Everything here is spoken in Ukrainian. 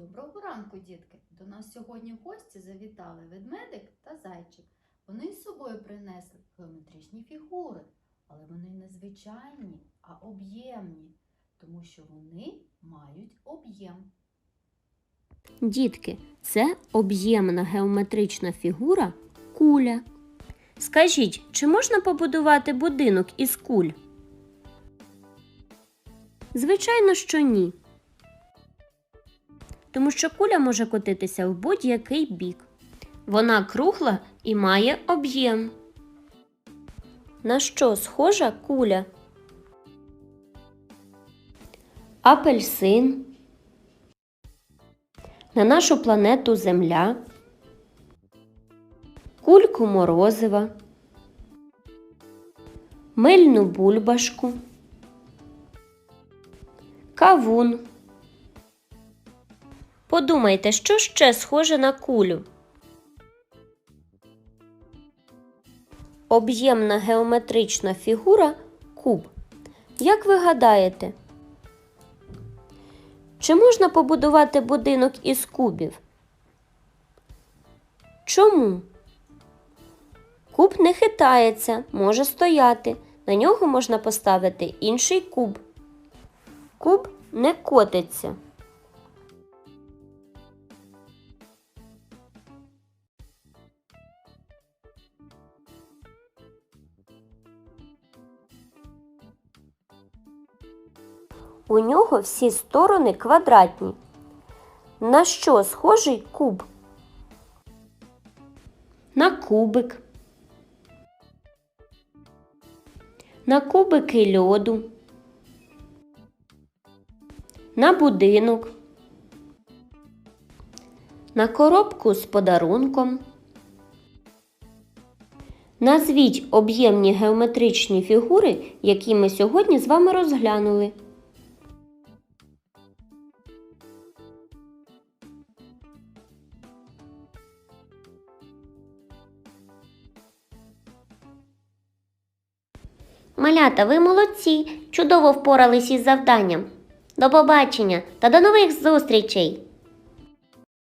Доброго ранку, дітки! До нас сьогодні в гості завітали ведмедик та зайчик. Вони з собою принесли геометричні фігури, але вони не звичайні, а об'ємні, тому що вони мають об'єм. Дітки, це об'ємна геометрична фігура куля. Скажіть, чи можна побудувати будинок із куль? Звичайно, що ні. Тому що куля може котитися в будь-який бік. Вона кругла і має об'єм. На що схожа куля? Апельсин на нашу планету Земля, кульку морозива, мильну бульбашку, кавун. Подумайте, що ще схоже на кулю? Об'ємна геометрична фігура куб. Як ви гадаєте, чи можна побудувати будинок із кубів? Чому? Куб не хитається, може стояти. На нього можна поставити інший куб. Куб не котиться. У нього всі сторони квадратні. На що схожий куб? На кубик. На кубики льоду. На будинок. На коробку з подарунком. Назвіть об'ємні геометричні фігури, які ми сьогодні з вами розглянули. Малята, ви молодці! Чудово впорались із завданням. До побачення та до нових зустрічей!